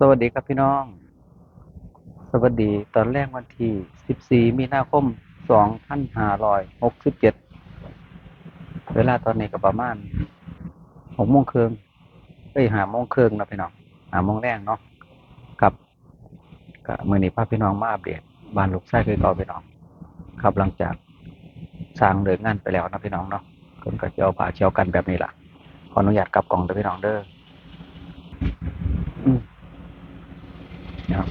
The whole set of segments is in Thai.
สวัสดีครับพี่น้อง สวัสดีตอนแรกวันที่ 14 มีนาคม 2567 เวลาตอนนี้ก็ประมาณ6โมงครึ่งเอ้ย5โมงครึ่งนะพี่น้อง5โมงแรงเนาะกับก็มื้อนี้พาพี่น้องมาอัปเดตบ้านลูกชายคือเก่าพี่น้อง ครับหลังจากสร้างเลิกงานไปแล้วนะพี่น้องเนาะเพิ่นก็สิเอาผ้าเชียวกันแบบนี้ล่ะขออนุญาตกลับกล่องเด้อพี่น้องเด้อ นะครับ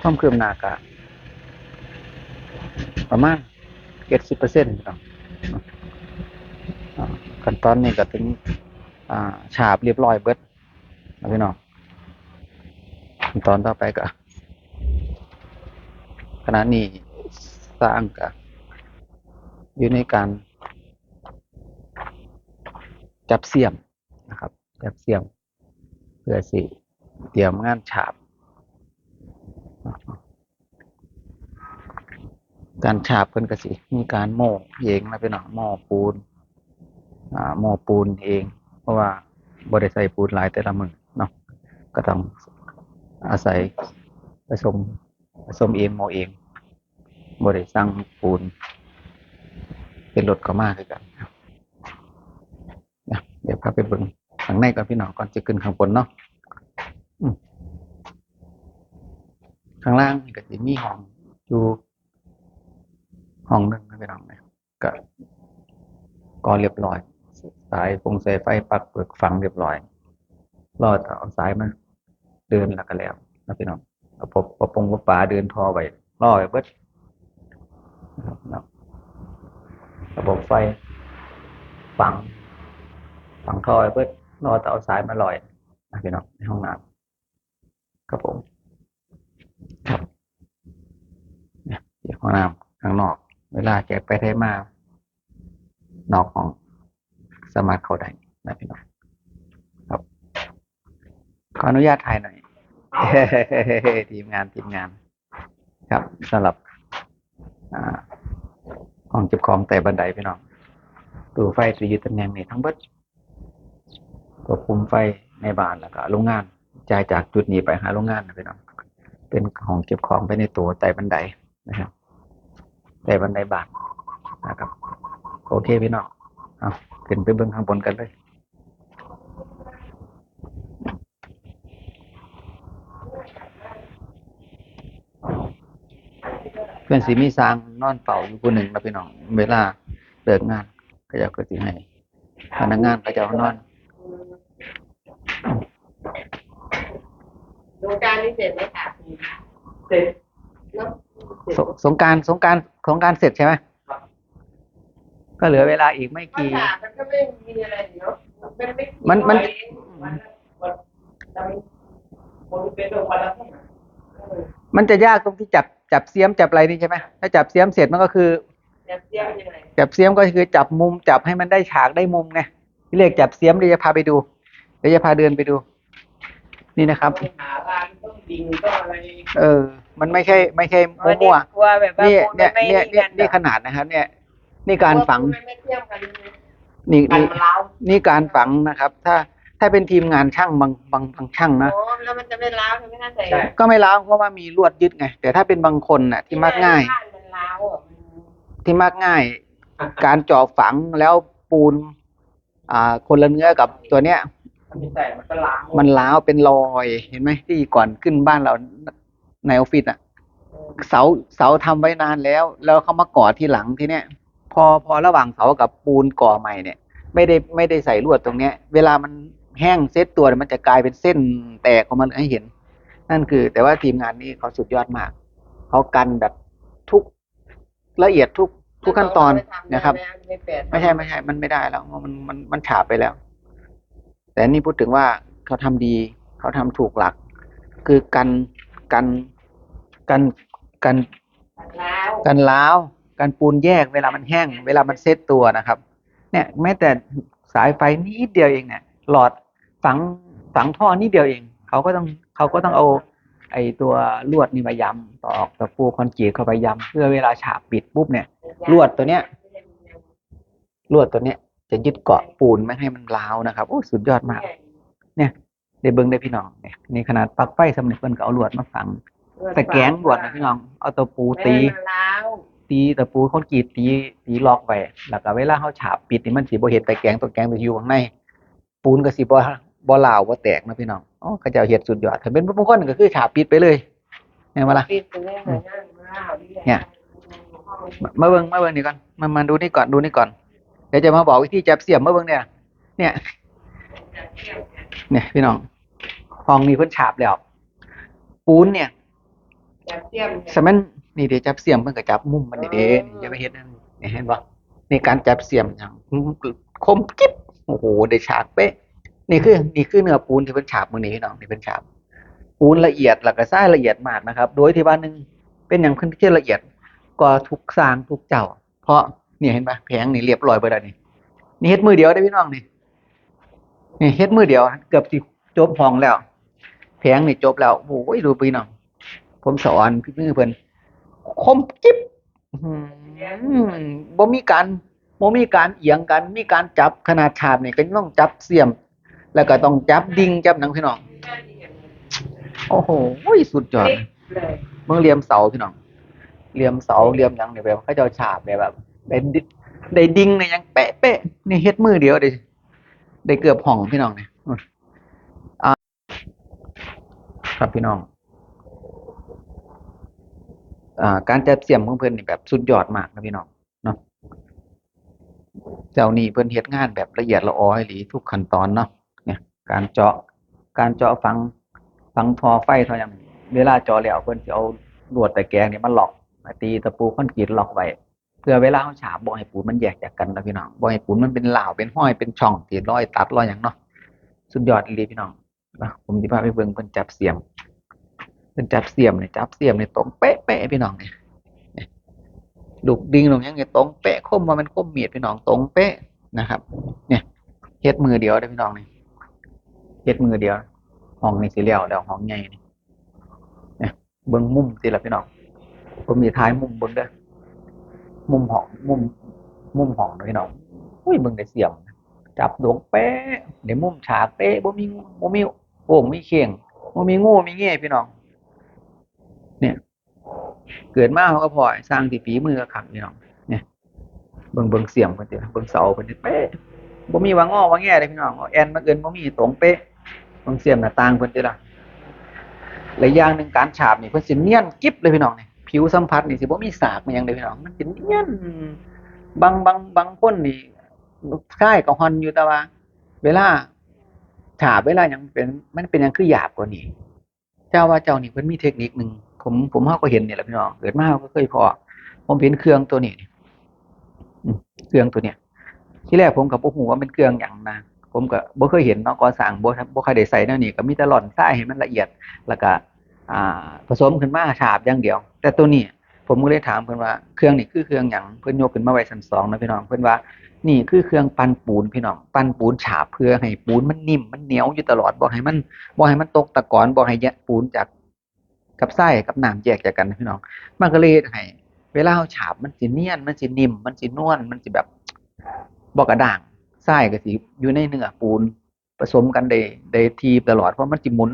ความคืบหน้าก็ประมาณเจ็ดสิบเปอร์เซ็นต์ครับขั้นตอนนี้ก็ถึงอ่าฉาบเรียบร้อยเบิดนะพี่น้องขั้นตอนต่อไปก็ขณะนี้สร้างก็อยู่ในการ จับเสียมนะครับ จับเสียมเพื่อสิ เตรียมงานฉาบ การฉาบเพิ่นก็สิ มีการโม่เองนะพี่น้องโม่ปูน อ่าโม่ปูนเอง เพราะว่าบ่ได้ใส่ปูนหลายแต่ละมือเนาะก็ต้องอาศัยผสมผสมเองโม่เองบ่ได้สั่งปูน เป็นรถเข้ามาคือกันนะเดี๋ยวพาไปเบิ่งข้างในก่อนพี่น้องก่อนจะขึ้นข้างบนเนาะ ข้างล่างก็จะมีห้องอยู่ห้องหนึ่งนะพี่น้องนะก็ก็เรียบร้อย สายฟงสายไฟปักเปิดฝังเรียบร้อยรอดเอาสายมาเดินแล้วก็แล้วนะพี่น้องเอาปบประปงประปาเดินทอไว้รอไว้เบิดนะครับเนาะบบไฟฝังฝังท่อไว้เบิดรอแต่เอาสายมาลอยนะพี่น้องในห้องน้ำ ครับผมครับเดี๋ยวห้องน้ำข้างนอก เวลาแกไปได้มานอกห้องสามารถเข้าได้นะพี่น้องครับ ขออนุญาตถ่ายหน่อยทีมงานทีมงาน ครับสำหรับห้องเก็บของแต่บันไดพี่น้องตู้ไฟจะอยู่ตำแหน่งนี้ทั้งเบิดควบคุมไฟในบ้านแล้วก็โรงงาน จ่ายจากจุดนี้ไปหาโรงงานนะพี่น้องเป็นของเก็บของไปในตัวไต่บันไดนะครับไต่บันไดบาทนะครับ โอเคพี่น้องเอาขึ้นไปเบื้องข้างบนกันเลยเพื่อนสีมีสางนอนเป่าอยู่ผู้หนึ่งนะพี่น้อง เวลาเลิกงานก็จะเก็สิให้พนักงานก็จะเอานอน โครงการนี้เสร็จไหมคะเสร็จเนาะสสงกรารสงกรารสงกรารเสร็จใช่ไหมครับก็เหลือเวลาอีกไม่มันกี่ถามมันก็ไม่มีอะไรเนาะมันไม่มันมันเองวันละวันละคนเป็นโรควันละเท่าไหร่เออมันจะยากตรงที่จับจับเสียมจับอะไรนี่ใช่ไหมถ้าจับเสียมเสร็จมันก็คือจะเสียมยังไงจับเสียมก็คือจับมุมจับให้มันได้ฉากได้มุมไงที่เรียกจับเสียมเดี๋ยวจะพาไปดูเดี๋ยวจะพาเดินไปดู นี่นะครับต้องหาร้านต้องดิงต้องอะไรเออ มันไม่ใช่ไม่ใช่มั่วกลัวแบบๆว่านี่ปูเนี่ยไม่เนี่ยเนี่ยกันี่ขนาดนะครับ เนี่ย นี่การฝังกลัวปูไม่เทียมกันนี่กันนี่มันเล้านี่การฝังนะครับ ถ้าถ้าเป็นทีมงานช่างบางบางบางช่างนะ โอ้แล้วมันจะไม่เล้าใช่ไหมคะใส่ใช่ ก็ไม่ล้าวเพราะว่ามีลวดยึดไง แต่ถ้าเป็นบางคนน่ะ ที่มักง่าย บ้นมันเล้าอะมันที่มักง่าย การเจาะฝังแล้วปูน อ่า คนละเนื้อกับตัวเนี้ย มันไม่ใส่มันก็ล้างมันล้าวเป็นรอยเห็นไหมที่ก่อนขึ้นบ้านเราในออฟฟิศอะ เสาเสาทำไว้นานแล้ว แล้วเขามาก่อที่หลังที่เนี้ยพอพอระหว่างเสากับปูนก่อใหม่เนี่ย ไม่ได้ไม่ได้ใส่ลวดตรงเนี้ย เวลามันแห้งเซตตัวเนี่ยมันจะกลายเป็นเส้นแตกออกมาให้เห็น นั่นคือ แต่ว่าทีมงานนี้เขาสุดยอดมากเขากันแบบทุกละเอียดทุกทุกขั้นตอนนะครับ ไม่แปดไม่ใช่ไม่ใช่ มันไม่ได้แล้วเพราะมันมันมันฉาบไปแล้ว แต่นี่พูดถึงว่าเขาทำดี เขาทำถูกหลัก คือกันกันกันกันกันล้าวกันปูนแยกเวลามันแห้ง เวลามันเซตตัวนะครับ เนี่ยแม้แต่สายไฟนิดเดียวเองเนี่ย หลอดฝังฝังท่อนิดเดียวเอง เขาก็ต้องเขาก็ต้องเอาไอตัวลวดนี่มายำตอกตะปูคอนกรีตเข้าไปยำเพื่อเวลาฉาบปิดปุ๊บเนี่ยลวดตัวเนี้ยลวดตัวเนี้ย จะยึดเกาะปูนไม่ให้มันร้าวนะครับ โอ้สุดยอดมาก เนี่ยได้เบิ่งได้พี่น้องเนี่ยนี่ขนาดปลั๊กไฟสำเร็จเพิ่นก็เอาลวดมาฝังตะแกรงลวดนะพี่น้อง เอาตะปูตีแล้วตีตะปูคอนกรีตตีตีล็อกไว้แล้วก็เวลาเขาฉาบปิดนี่มันสิบ่เห็นตะแกรงตะแกรงไปอยู่ข้างในปูนก็สิบ่บ่ลาวบ่แตกนะพี่น้องอ๋อเขาเจ้าเฮ็ดสุดยอดถ้าเป็นบางคนก็คือฉาบปิดไปเลยเห็นบ่ล่ะปิดตรงนี้เลยนะเนี่ยมามาเบิ่งมาเบิ่งนี่ก่อนมามาดูนี่ก่อนดูนี่ก่อนเดี๋ยวจะมาบอกวิธีจับเสียมมาเบิ่งเนี่ย เนี่ย เนี่ยพี่น้องห้องนี้เพิ่นฉาบแล้วปูนเนี่ยจับเสียมสมันนี่เดี๋ยวจับเสียมเพิ่นก็จับมุมมันนี่เด้นี่อย่าไปเฮ็ดนั่นนี่เห็นบ่นี่การจับเสียมอย่างคมกิ๊บโอ้โหได้ฉากเป๊ะนี่คือนี่คือเนื้อปูนที่เพิ่นฉาบมื้อนี้พี่น้องนี่เพิ่นฉาบ ปูนละเอียดแล้วก็ทรายละเอียดมากนะครับ โดยที่ว่าหนึงเป็นอย่างเพิ่นที่ละเอียดก็ทุกสร้างทุกเจ้า เพราะเนี่เห็นปะแผงนี่เรียบร้อยเบิดแล้วนี่นี่เฮ็ดมือเดียวได้พี่น้องนี่นี่เฮ็ดมือเดียว เกือบสิจบห้องแล้ว แผงนี่จบแล้วโอ้ยดูพี่น้องผมสอนพี่มือเพิ่นคมกิ๊บบ่มีการบ่มีการเอียงกัน มีการจับขนาดฉาบนี่ก็ต้องจับเสียม แล้วก็ต้องจับดิ่งจับหนังพี่น้อง โอ้โหสุดยอดเมืองเหลี่ยมเสาพี่น้องเหลี่ยมเสาเหลี่ยมหยังเนี่ยแบบเขาเจ้าฉาบเนี่ยแบบ ได้ดิได้ดิงเนี่ยยังเป๊ะเป๊ะนี่เฮ็ดมือเดียวได้ได้เกือบห้องพี่น้องเนี่ยอื้ออ่าครับพี่น้องอ่าการจับเสียมของเพิ่นนี่แบบสุดยอดมากนะพี่น้องเนาะเจ้านี่เพิ่อนเฮ็ดงานแบบละเอียดละออให้หลีทุกขั้นตอนเนาะเนี่ย การเจาะการเจาะฟังฟังทอไฟเท่าอย่างเวลาเจาะแล้วเพิ่อนสิเอาลวดตะแกรงนี่มาล็อกตีตะปูคอนกรีตล็อกไว้ เพื่อเวลาเขาฉาบบ่ให้ปูนมันแยกจากกันนะพี่น้องบ่ให้ปูนมันเป็นเหล่าเป็นห้อยเป็นช่องที่รอยตัดร้อยหยังเนาะสุดยอดอีหลีพี่น้องนะผมสิพาไปเบิ่งเพิ่นจับเสียมเพิ่นจับเสียมเนี่ยจับเสียมเนี่ยตรงเป๊ะเป๊ะพี่น้องเนี่นี่ลูกดิ่งลงยังไงตรงเป๊ะคมว่ามันคมมีดพี่น้องตรงเป๊ะนะครับ เนี่ยเฮ็ดมือเดียวได้พี่น้องเนี่ยเฮ็ดมือเดียวห้องนี่สิเหลียวแล้วห้องใหญ่นี่เนี่ยเบิ่งมุมสิล่ะพี่น้องผมมีท้ายมุมเบิ่งเด้อ มุมห้องมุม มุมห้องเด้อพี่น้องอุ้ยเบิ่งได้เสียม จับดวงเป๊ะเดี๋ยวมุมฉากเป๊ะบ่มีบ่มีโอ่งมีเข่งบ่มีงูมีเงี้ยพี่น้อง เนี่ย เกิดมาเขาก็พอสร้างที่ฝีมือขังพี่น้องเนี่ยเบิ่งเบิ่งเสียมเพิ่นสิเบิ่งเสาเพิ่นเป๊ะบ่มีว่างอว่าแง่เลยพี่น้องเอาแอนมาเอินบ่มีตรงเป๊ะบางเสียมหน้าต่างเพิ่นติล่ะและอย่างหนึ่งการฉาบนี่เพิ่นสิเนียนกิ๊บเลยพี่น้องเนี่ย ผิวสัมผัสนี่สิบ่มีสากมาหยังเลยพี่น้องมันสิเนียนบางบางบางคนนี่คล้ายกับฮอนอยู่แต่ว่า เวลาฉาบเวลายังเป็นมันเป็นยังคือหยาบกว่านี้ เจ้าว่าเจ้านี่เพิ่นมีเทคนิคหนึงผมผมเฮาก็เห็นนี่แหละพี่น้องเกิดมาก็เคยพอผมเห็นเครื่องตัวนี้นี่อืมเครื่องตัวเนี้ยที่แรกผมก็บ่ฮู้ว่าเป็นเครื่องหยังนะผมก็บ่เคยเห็นเนาะก่อสร้างบ่บ่เคยได้ใส่แนวนี้ก็มีแต่หล่อนทรายให้มันละเอียดแล้วก็ ผสมขึ้นมาฉาบอย่างเดียว แต่ตัวนี้ผมก็เลยถามเพิ่อนว่าเครื่องนี่คือเครื่องหยังเพิ่อนโยกขึ้นมาไว้ชั้นสองนะพี่น้องเพิ่อนว่านี่คือเครื่องปั้นปูนพี่น้องปั้นปูนฉาบเพื่อให้ปูนมันนิ่มมันเหนียวอยู่ตลอดบ่ให้มันบ่ให้มันตกตะกอนบ่ให้แยกปูนจากกับทรายกับน้ำแยกจากกันพี่น้อง มันก็เลยให้เวลาเราฉาบมันสิเนียนมันสินิ่มมันสินวลมันสิแบบบ่กระด้างทรายก็สิอยู่ในเนื้อปูนผสมกันได้ได้ทีตลอดเพราะมันสิหมุน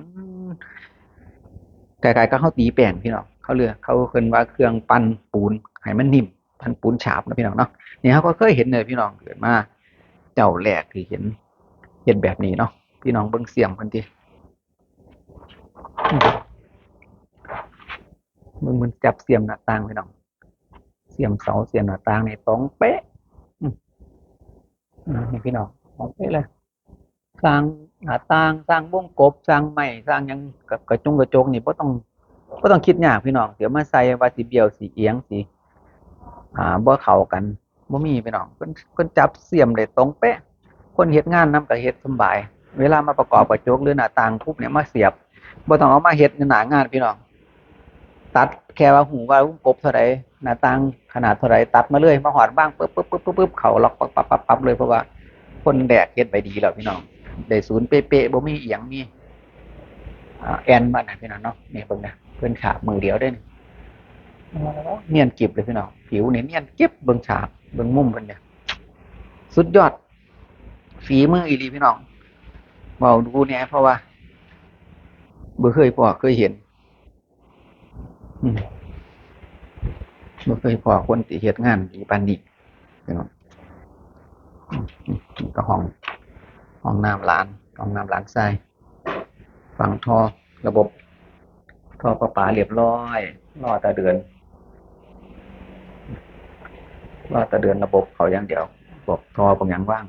ไกลๆก็เข้าตีแป้งพี่น้องเขาเลือกเขาเคินว่าเครื่องปั้นปูนให้มันนิ่มพันปูนฉาบนะพี่น้องเนาะนี่เขาก็เคยเห็นเลยพี่น้องเกิดมาเจ้าแรกที่เห็นเห็นแบบนี้เนาะพี่น้องเบิ่งเสียมกันทีมึงมันจับเสียมหน้าต่างพี่น้อง เสียมเสาเสียมหน้าต่างในี่ตรงเป๊ะนี่พี่น้องของเป๊ะเลยสร้าง หน้าต่างสร้างวงกบสร้างไม้สร้างยังกระจงกระจกนี่บ่ต้องบ่ต้องคิดยากพี่น้องเดี๋ยวมาใส่ว่าสิเบี้ยวสิเอียงสิอ่าบ่เข้ากันบ่มีพี่น้องเพิ่นเพิ่นจับเสียมได้ตรงเป๊ะ คนเฮ็ดงานนำก็เฮ็ดสบาย เวลามาประกอบกระจกหรือหน้าต่างปุ๊บเนี่ยมาเสียบบ่ต้องเอามาเฮ็ดในหน้างานพี่น้องตัดแค่ว่าหูว่าวงกบเท่าใดหน้าต่างขนาดเท่าใดตัดมาเลยมาหอดบ้างปึ๊บปึ๊บปึ๊บปึ๊บปึ๊บเข้าล็อกปั๊บปั๊บปั๊บปั๊บเลยเพราะว่าคนแดกเฮ็ดไปดีแล้วพี่น้อง ได้ศูนย์เป๊ะๆบ่มีเอียงมีอ่าแอนมาน่ะพี่น้องเนาะนี่เบิ่งนะเพิ่นฉาบมือเดียวเด้นี่เนียนกริบเลยพี่น้องผิวนี่เนียนเกริบเบิ่งฉาบเบิ่งมุมเพิ่นเนี่ยสุดยอด ฝีมืออีหลีพี่น้องเว้าดูเนี่ยเพราะว่าบ่เคยพอเคยเห็นบ่เคยพอคนที่เฮ็ดงานดีปานนี้พี่น้องก็ห้อง ห้องน้ำร้านห้องน้ำร้านทรายฝังท่อระบบท่อประปาเรียบร้อยรอต่เดือนรอต่เดือนระบบเขาอย่างเดียวบอกท่อบางอย่างว่าง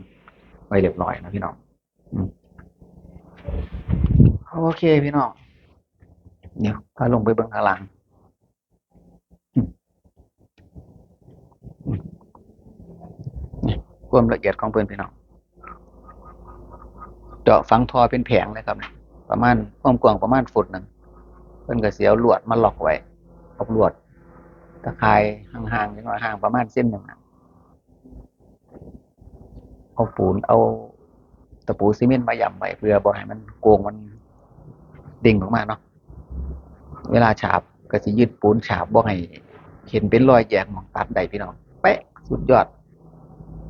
ไว้เรียบร้อยนะพี่น้องโอเคพี่น้องเดี๋ยวพาลงไปเบื้องข้างล่างความละเอียดของเพื่อนพี่น้องาะฝังท่อเป็นแผงเลยครับ ประมาณความกว้างประมาณฟุตหนึ่งเพิ่นก็เสียวลวดมาล็อกไว้เอาลวดตะไคร้ห่างๆนิดหน่อยห่างประมาณเส้นหนึ่งเอาปูนเอาตะปูซีเมนต์มาย่ำไว้เพื่อบ่ให้มันโกงมันดิ่งออกมาเนาะเวลาฉาบก็สิยืดปูนฉาบบ่ให้เห็นเป็นรอยแยกมองตัดได้พี่น้องเป๊ะสุดยอด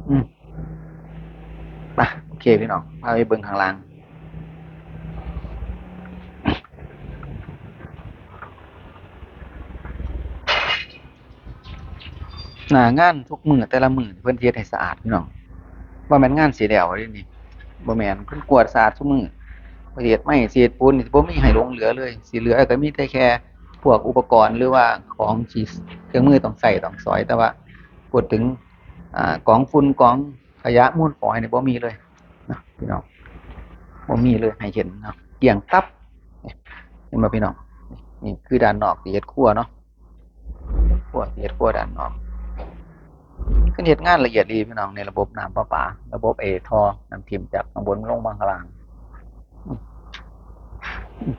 อืมไป เคพี่น้องพาไปเบิ่งข้างล่างหน้างานทุกมือแต่ละมือเพิ่อนเฮ็ดให้สะอาดพี่น้องบ่แม่นงานสีแล้วเด้นี่บ่แม่นเพิ่นกวดสะอาดทุกมือเพิ่นเฮ็ดไม้เศษปูนบ่มีให้ลงเหลือเลยสิเหลือก็มีแต่แค่พวกอุปกรณ์หรือว่าของที่เครื่องมือต้องใช้ต้องสอยแต่ว่าพูดถึงอ่ากองฝุ่นกองขยะมูลฝอยเนี่ยบ่มีเลย นะพี่น้องบ่มีเลยให้เห็นเนาะเกี่ยงตับเห็นบ่พี่น้องนี่คือด้านนอกที่เฮ็ดครัวเนาะครัวที่เฮ็ดครัวด้านนอกขึ้นเฮ็ดงานละเอียดดีพี่น้องในระบบน้ำประปา ระบบเอทอน้ำทิมจากข้างบนลงมาข้างล่างอืมอืม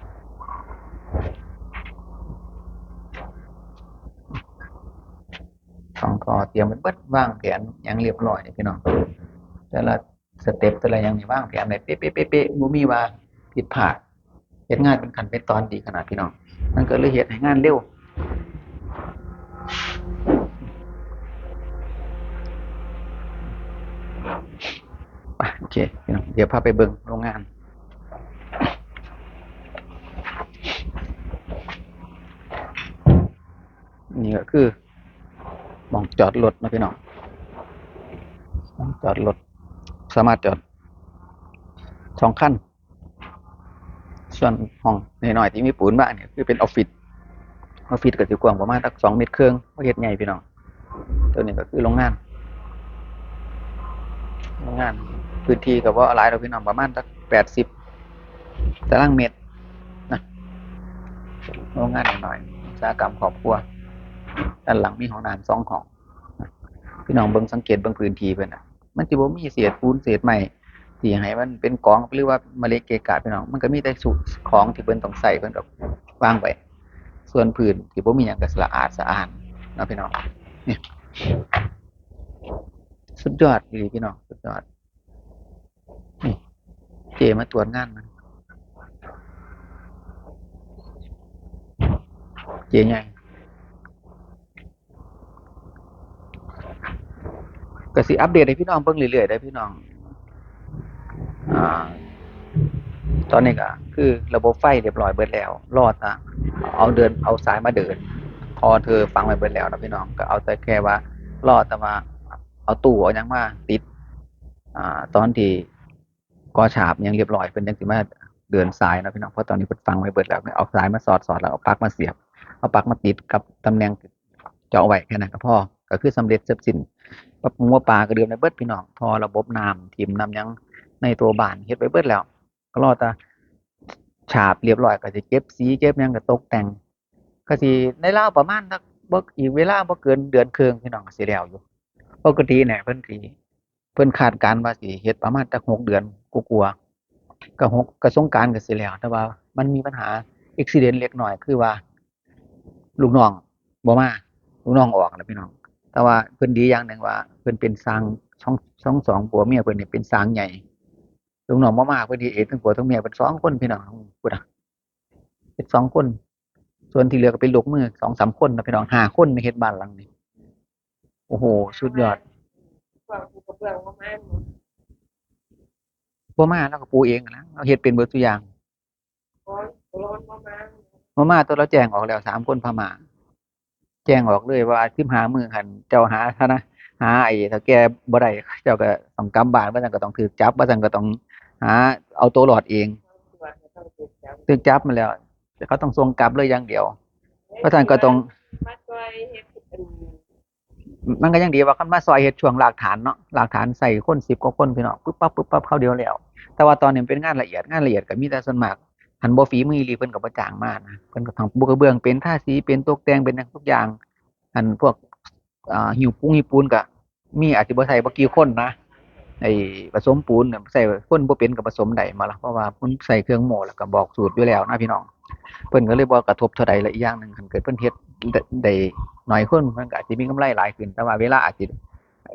ต้องก็เตรียมไว้เบิดวางแผนอย่างเรียบร้อยพี่น้องแต่ละ สเต็ปแต่ละอย่างนี่วางแผนได้เป๊ะเป๊ะเป๊ะเป๊ะบ่มีว่าผิดพลาดเฮ็ดงานเป็นขั้นเป็นตอนดีขนาดพี่น้องมันก็เลยเฮ็ดให้งานเร็วโอเคพี่น้องเดี๋ยวพาไปเบิ่งโรงงานนี่ก็คือมองจอดรถนะพี่น้องมองจอดรถ สามารถจอดสองคันส่วนห้องน้อยที่มีปูนบ้างเนี่ยคือเป็นออฟฟิศออฟฟิศก็สิกว้างประมาณสักสองเมตรครึ่งบ่เฮ็ดใหญ่พี่น้องตัวนี้ก็คือโรงงานโรงงาน พื้นที่ก็บ่หลายดอกพี่น้องประมาณสักแปดสิบตารางเมตรนะโรงงานหน้อยอุตสาหกรรมครอบครัวด้านหลังมีห้องน้ำสองห้องพี่น้องเบิ่งสังเกตเบิ่งพื้นที่เพิ่นน่ะ มันสิบ่มีเศษปูนเศษไม้ที่ให้มันเป็นกองหรือว่ามาเละเกกะพี่น้องมันก็มีแต่สุของที่เพิ่นต้องใช้เพิ่นก็วางไว้ส่วนพื้นที่บ่มีหยังก็สะอาดสะอาดเนาะพี่น้องนี่สุดยอดอีหลีพี่น้องสุดยอดนี่เจมาตรวจงานมันเจใหญ่ ก็สิอัปเดตให้พี่น้องเบิ่งเรื่อยๆได้พี่น้องอ่าตอนนี้ก็คือระบบไฟเรียบร้อยเบิดแล้ว รอดนะเอาเดินเอาสายมาเดิน พอเธอฟังไปเบิดแล้วนะพี่น้องก็เอาแต่แค่ว่า รอดแต่มาเอาตู้เอายังมาติด อ่า ตอนที่ก่อฉาบยังเรียบร้อยเป็นยังสิมาเดินสายนะพี่น้องเพราะตอนนี้เพิ่ฟังไว้เบิดแล้วเอาสายมาสอดสอดแล้วเอาปลั๊กมาเสียบ เอาปลั๊กมาติดกับตำแหน่งเจาะไว้แค่นั้นก็พอ ก็คือสำเร็จเสร็จสิ้นปรับปรุงว่าปลากระเดือมในเบิดพี่น้องทอระบบน้ำทีมน้ำยังในตัวบ้านเฮ็ดไปเบิดแล้ว ก็รอแต่ฉาบเรียบร้อยก็สิเก็บสีเก็บยังก็ตกแต่ง ก็สิในราประมาณสักบ่อีกเวลาบ่เกินเดือนครึ่งพี่น้องก็สิแล้วอยู่ปกติเนี่ยเพิ่นสิเพิ่นคาดการว่าสิเฮ็ดประมาณจักหกเดือนกลัวก็หกก็สงกานต์ก็สิแล้ว แต่ว่ามันมีปัญหาอุบิเหตุเล็กน้อยคือว่า ลูกน้องบ่มาลูกน้องออกแล้วพี่น้อง แต่ว่าเพิ่นดีอย่างหนึ่งว่าเพิ่นเป็นสร้างช่องช่องสองผัวเมียเพิ่นนี่เป็นสร้างใหญ่ลูกน้องบ่มาเพิ่นสิเอ็ดทั้งผัวทั้งเมียเป็นสองคนพี่น้องพูดอะเป็นสองคน ส่วนที่เหลือก็เป็นลูกมือสองสามคนนะพี่น้องห้าคนในเฮ็ดบ้านหลังนี้โอ้โหสุดยอดกว่ากูกระเบื้องประมาณบ่มาแล้วก็ปูเองนะเราเฮ็ดเป็นเบิดทุกอย่างร้อยร้อนประมาม่าตัวเราแจ้งออกแล้วสามคนพม่า แจ้งออกเลยว่าทิมหามือหันเจ้าหาธนะหาไอ้ถ้าแกบ่ได้เจ้าก็ต้องกำบานว่าซั่นก็ต้องถูกจับว่าซั่นก็ต้องหาเอาตัวรอดเองตรวจก็ต้อจับมาแล้วแต่เขาต้องส่งกลับเลยอย่างเดียวพราะฉะนั้นก็ต้องมันก็ยังดีว่าคันมาซอยเฮ็ดช่วงรากฐานเนาะรากฐานใส่คนสิบกว่าคนพี่น้องปึ๊บปั๊บปึ๊บปั๊บเข้าเดียวแล้ว แต่ว่าตอนนี้เป็นงานละเอียดงานละเอียดก็มีแต่ส่วนมาก หันบ่ฝีมืออีหลีเพิ่นก็บ่จ้างมานะเพิ่นก็ทำบุกระเบื้องเป็นท่าสีเป็นตกแต่งเป็นทุกอย่าง อันพวกอ่าหิวปุ้งหิวปูนก็มีอาจสิบ่ใส่บ่กี่คนนะไอ้ผสมปูนเนี่ยใส่คนบ่เป็นก็ผสมได้มาละเพราะว่าเพิ่นใส่เครื่องโม่แล้วก็บอกสูตรอยู่แล้วนะพี่น้องเพิ่นก็เลยบ่กระทบเท่าใดละอีกอย่างหนึงคันเกิดเพิ่นเฮ็ดได้น้อยคนมันก็อาจสิมีกำไรหลายขึ้น แต่ว่าเวลาอาจสิ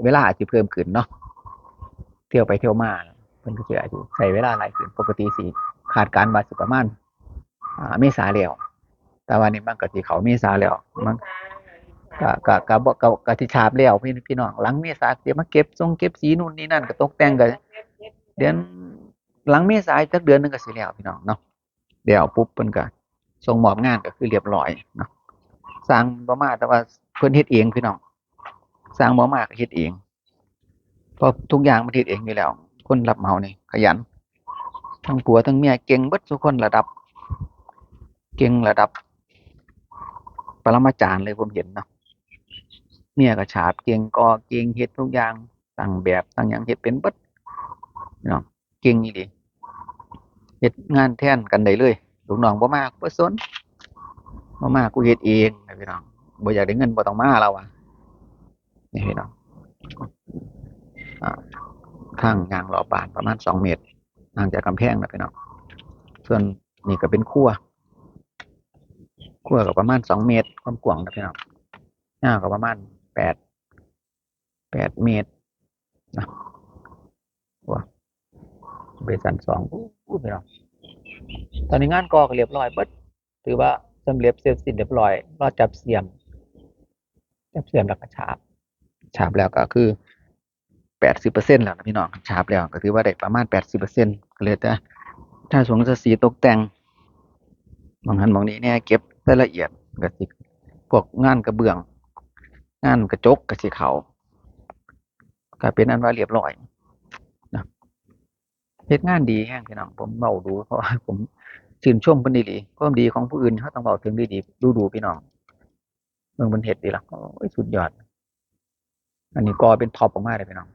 เวลาอาจสิเพิ่มขึ้นเนาะเที่ยวไปเที่ยวมาเพิ่นก็สิอาจสิใช้เวลาหลายขึ้นปกติสิ คาดการณ์ว่าสิประมาณอ่าเมษาแล้วแต่ว่านี่มันก็สิเขาเมษาแล้วมันก็ก็ก็บ่ก็ก็สิฉาบแล้วพี่พี่น้องหลังเมษาเดี๋ยวมาเก็บทรงเก็บสีนู่นนี่นั่นก็ตกแต่งก็เดือนหลังเมษาจักเดือนหนึงก็สิแล้วพี่น้องเนาะเดี๋ยวปุ๊บเพิ่นก็ส่งมอบงานก็คือเรียบร้อยเนาะสร้างบ่มาแต่ว่าเพิ่นเฮ็ดเองพี่น้องสร้างบ่มากเฮ็ดเองเพราะทุกอย่างมันเฮ็ดเองอยู่แล้ว คนรับเหมานี่ขยัน ทั้งผัวทั้งเมียเก่งเบิดทุกคนระดับ เก่งระดับ ปรมาจารย์เลยผมเห็นเนาะเมียก็ฉาบเก่งกอเก่งเฮ็ดทุกอย่างตั้งแบบตั้งหยังเฮ็ดเป็นเบิดพี่น้องเก่งอีหลีเฮ็ดงานแทนกันได้เลยลูกน้องบ่มาบ่สนบ่มากูเฮ็ดเองนะพี่น้องบ่อยากได้เงินบ่ต้องมาแล้วอะนี่พี่น้องอ่าทางยางรอบบานประมาณ2เมตร ห่างจากกำแพงนะพี่น้องส่วนนี่ก็เป็นครัวครัวก็ประมาณ2เมตร ความกว้างนะพี่น้องยาวก็ประมาณแปดแปดเมตรนะว้าเบสันสองอู้ไปเนาะตอนนี้งานกอก็เรียบร้อยเบิดถือว่าสำเร็จเสร็จสิ้นเรียบร้อยรอจับเสียม จับเสียมแล้วก็ฉาบ ฉาบแล้วก็คือ แปดสิบเปอร์เซ็นต์แล้วนะพี่น้องฉาบแล้วก็ถือว่าได้ประมาณแปดสิบเปอร์เซ็นต์ก็เลยแต่ถ้าสวงจะสีตกแต่งบางหันบางนี้เนี่ยเก็บรายละเอียดก็สิพวกงานกระเบื้อง งานกระจกกระสีเขาก็เป็นอันว่าเรียบร้อยนะเฮ็ดงานดีแห้งพี่น้องผมเบาดูเพราะว่าผมชื่นชมเพิ่นดีหลีความดีของผู้อื่นเขาต้องเบาถึงดีดีดูดูพี่น้องเมืองบนเฮ็ดดีละโอ้ยสุดยอด อันนี้ก็เป็นท็อปออกมาเลยพี่น้อง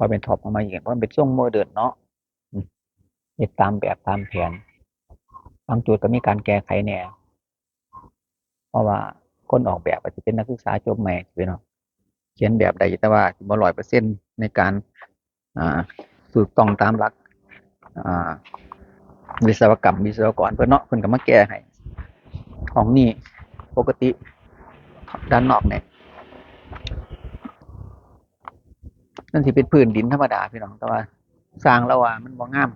ก็เป็นท็อปออกมาอีกเพราะมันเป็นช่วงโมเดิร์นเนาะอืมเฮ็ดตามแบบตามแผนบางจุดก็มีการแก้ไขแน่เพราะว่าคนออกแบบอาจจะเป็นนักศึกษาจบใหม่พี่น้องเขียนแบบใดแต่ว่าบ่ร้อยเปอร์เซ็นต์ในการอ่าถูกต้องตามหลักอ่าวิศวกรรมวิศวกรเพิ่นเนาะเพิ่นก็มาแก้ให้ของนี่ปกติด้านนอกเนี่ย นั่นสิเป็นพื้นดินธรรมดาพี่น้องแต่ว่าสร้างแล้วว่ามันบ่งาม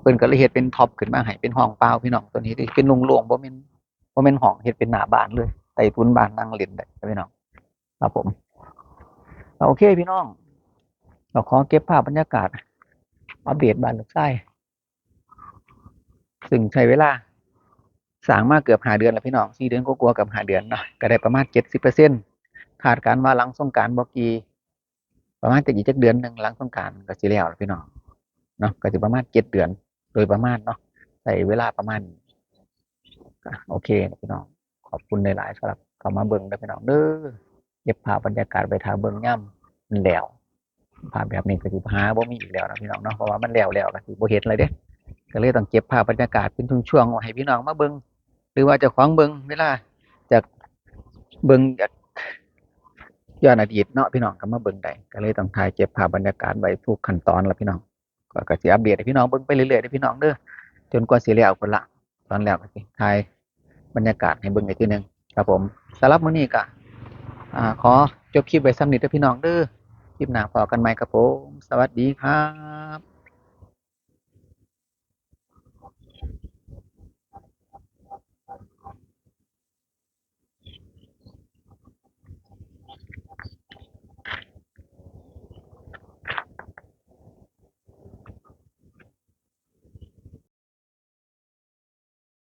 เพิ่นก็เลยเฮ็ดเป็นท็อปขึ้นมาให้เป็นห้องเปล่าพี่น้องตัวนี้เป็นโล่งๆบ่แม่นว่เป็นห้องเฮ็ดเป็นหน้าบ้านเลยไต่ทุนบ้านนั่งเล่นได้พี่น้องครับผมเอาโอเคพี่น้อง เราขอเก็บภาพบรรยากาศ อัปเดตบ้านลูกชายซึ่งใช้เวลาสร้างมาเกือบหาเดือนแล้วพี่น้องสี่เดือนก็กลัวกับหาเดือนเนาะก็ได้ประมาณเจ็ดสิบเปอร์เซ็นคาดการว่าหลังสงการบอกกี ประมาณจะอีกจักเดือนหนึ่งหลังสงการก็สิแล้วพี่น้องเนาะก็จะประมาณเจ็ดเดือนโดยประมาณเนาะใช้เวลาประมาณโอเคพี่น้องขอบคุณในหลายสำหรับเข้ามาเบิ่งนะพี่น้องเด้อเก็บภาพบรรยากาศไปทาเบิ่งย่ำมันแล้วภาพแบบนี้ก็สิหาบ่มีอีกแล้วนะพี่น้องเนาะเพราะว่ามันแล้วแล้วก็สิบ่เห็นเลยเด้ก็เลยต้องเก็บภาพบรรยากาศเป็นช่วงๆให้พี่น้องมาเบิ่งหรือว่าจะของเบิ่งเวลาจากเบิ่งจาก ย้อนอดีตเนาะพี่น้องก็มาเบิ่งได้ก็เลยต้องถ่ายเก็บภาพบรรยากาศไว้ทุกขั้นตอนละพี่น้องก็ก็สิอัปเดตให้พี่น้องเบิ่งไปเรื่อยๆได้พี่น้องเด้อจนกว่าสิแล้วคนละตอนแล้วก็สิถ่ายบรรยากาศให้เบิ่งอีกทีหนึงครับผมสำหรับมื้อนี้ก็อ่าขอจบคลิปไว้ซ้ำนิดเด้อพี่น้องเด้อคลิปหน้าพอกันใหม่ครับผม สวัสดีครับ